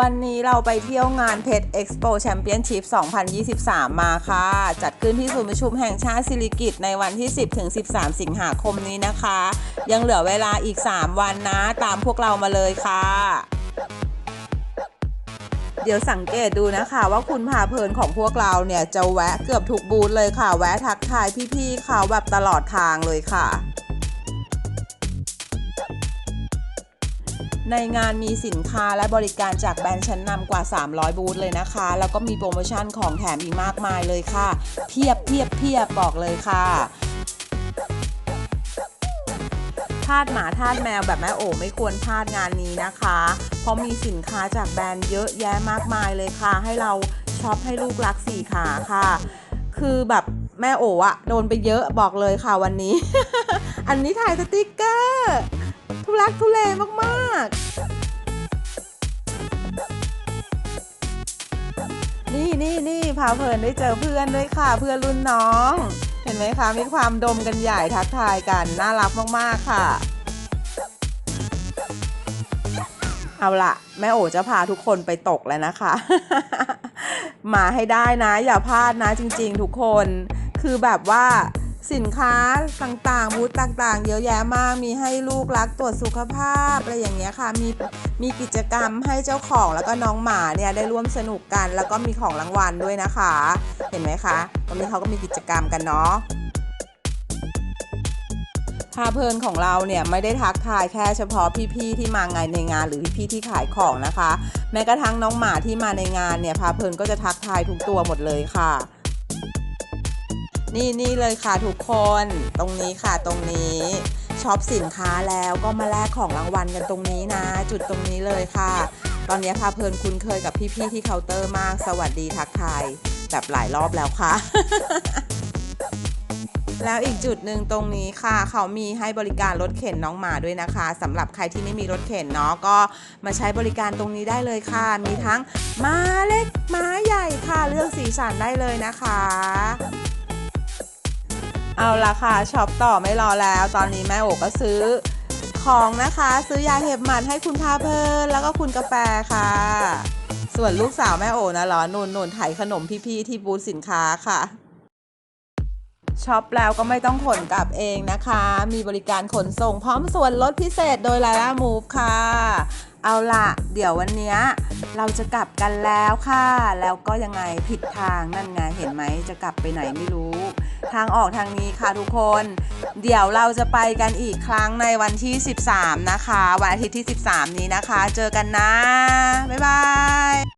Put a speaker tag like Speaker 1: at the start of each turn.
Speaker 1: วันนี้เราไปเที่ยวงานเพชรเอ็กซ์โปแชมเปี้ยนชิพ2023 มาค่ะ จัดขึ้นที่ศูนย์ประชุมแห่งชาติสิริกิตในวันที่ 10ถึง13 สิงหาคมนี้นะคะ ยังเหลือเวลาอีก 3 วันนะ ตามพวกเรามาเลยค่ะ เดี๋ยวสังเกตดูนะคะว่าคุณพาเพลินของพวกเราเนี่ย จะแวะเกือบทุกบูธเลยค่ะ แวะทักทายพี่ๆเขาแบบตลอดทางเลยค่ะ ในงานมีสินค้าและบริการจากแบรนด์ชั้นนำกว่า 300 บูธเลยนะคะ แล้วก็มีโปรโมชั่นของแถมอีกมากมายเลยค่ะ เพียบเพียบเพียบบอกเลยค่ะทาสหมาทาสแมวแบบแม่โอไม่ควรพลาดงานนี้นะคะ เพราะมีสินค้าจากแบรนด์เยอะแยะมากมายเลยค่ะ ให้เราช็อปให้ลูกรักสี่ขาค่ะ คือแบบแม่โออะโดนไปเยอะบอกเลยค่ะวันนี้ อันนี้ถ่ายสติกเกอร์ ลักทุเลมากๆ นี่นี่นี่พาเพลินได้เจอเพื่อนด้วยค่ะ เพื่อนรุ่นน้อง เห็นไหมคะ มีความดมกันใหญ่ทักทายกัน น่ารักมากๆค่ะ เอาละแม่โอจะพาทุกคนไปตกแล้วนะคะ มาให้ได้นะ อย่าพลาดนะจริง ๆ ทุกคน คือแบบว่า สินค้าต่างๆบูธต่างๆ เยอะแยะมาก มีให้ลูกรักตรวจสุขภาพอะไรอย่างเงี้ยค่ะ มีมีกิจกรรมให้เจ้าของแล้วก็น้องหมาเนี่ยได้ร่วมสนุกกัน แล้วก็มีของรางวัลด้วยนะคะ เห็นไหมคะตรงนี้เขาก็มีกิจกรรมกันเนาะพาเพลินของเราเนี่ยไม่ได้ทักทายแค่เฉพาะพี่ๆที่มางานในงานหรือพี่ๆที่ขายของนะคะ แม้กระทั่งน้องหมาที่มาในงานเนี่ยพาเพลินก็จะทักทายทุกตัวหมดเลยค่ะ นี่นี่เลยค่ะทุกคนตรงนี้ค่ะตรงนี้ช็อปสินค้าแล้วก็มาแลกของรางวัลกันตรงนี้นะ จุดตรงนี้เลยค่ะ ตอนนี้พาเพลินคุ้นเคยกับพี่ๆที่เคาน์เตอร์มาก สวัสดีทักทายแบบหลายรอบแล้วค่ะ แล้วอีกจุดหนึ่งตรงนี้ค่ะ เขามีให้บริการรถเข็นน้องหมาด้วยนะคะสำหรับใครที่ไม่มีรถเข็นเนาะก็มาใช้บริการตรงนี้ได้เลยค่ะ มีทั้งม้าเล็กม้าใหญ่ค่ะเลือกสีสันได้เลยนะคะ เอาละค่ะช็อปต่อไม่รอแล้ว ตอนนี้แม่โอก็ซื้อของนะคะ ซื้อยาเห็บหมัดให้คุณพาเพลินแล้วก็คุณกาแฟค่ะ ส่วนลูกสาวแม่โอนะหรอนุ่นนุ่นไถขนมพี่ๆที่บูธสินค้าค่ะช็อปแล้วก็ไม่ต้องขนกลับเองนะคะ มีบริการขนส่งพร้อมส่วนลดพิเศษโดยลาล่ามูฟค่ะ เอาล่ะ เดี๋ยววันนี้เราจะกลับกันแล้วค่ะ แล้วก็ยังไงผิดทางนั่นไงเห็นไหมจะกลับไปไหนไม่รู้ ทางออกทางนี้ค่ะทุกคน เดี๋ยวเราจะไปกันอีกครั้งในวันที่ 13 นะคะ วันอาทิตย์ที่ 13 นี้นะคะ เจอกันนะ บ๊ายบาย